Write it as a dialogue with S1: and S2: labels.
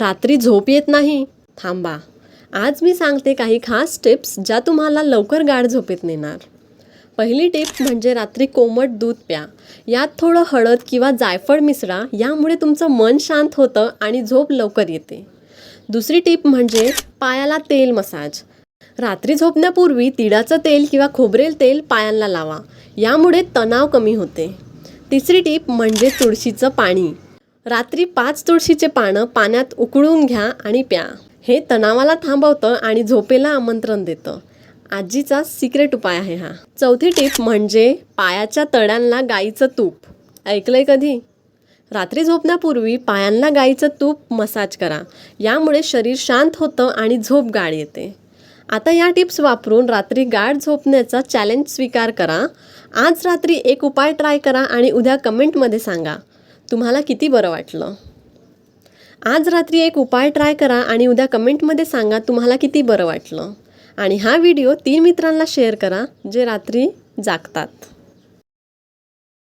S1: रात्री झोप येत नाही. थांबा. आज मी सांगते काही खास टिप्स ज्या तुम्हाला लवकर गाढ झोपेत नेणार. पहिली टिप म्हणजे रात्री कोमट दूध प्या. यात थोडं हळद किंवा जायफळ मिसळा. यामुळे तुमचं मन शांत होतं आणि झोप लवकर येते. दुसरी टिप म्हणजे पायाला तेल मसाज. रात्री झोपण्यापूर्वी तिळाचं तेल किंवा खोबरेल तेल पायांना लावा. यामुळे तणाव कमी होते. तिसरी टीप म्हणजे तुळशीचं पाणी. रात्री पाच तुळशीचे पानं पाण्यात उकळून घ्या आणि प्या. हे तणावाला थांबवतं आणि झोपेला आमंत्रण देतं. आजीचा सिक्रेट उपाय आहे हा. चौथी टीप म्हणजे पायाच्या तळ्यांना गाईचं तूप. ऐकलंय कधी? रात्री झोपण्यापूर्वी पायांना गाईचं तूप मसाज करा. यामुळे शरीर शांत होतं आणि झोप गाळ येते. आता या टिप्स वापरून रात्री गाढ झोपण्याचा चॅलेंज स्वीकार करा. आज रात्री एक उपाय ट्राय करा आणि उद्या कमेंटमध्ये सांगा. तुम्हाला किती बरं वाटलं? आज रात्री एक उपाय ट्राय करा आणि उद्या कमेंटमध्ये सांगा तुम्हाला किती बरं वाटलं. आणि हा व्हिडिओ तीन मित्रांना शेअर करा जे रात्री जागतात.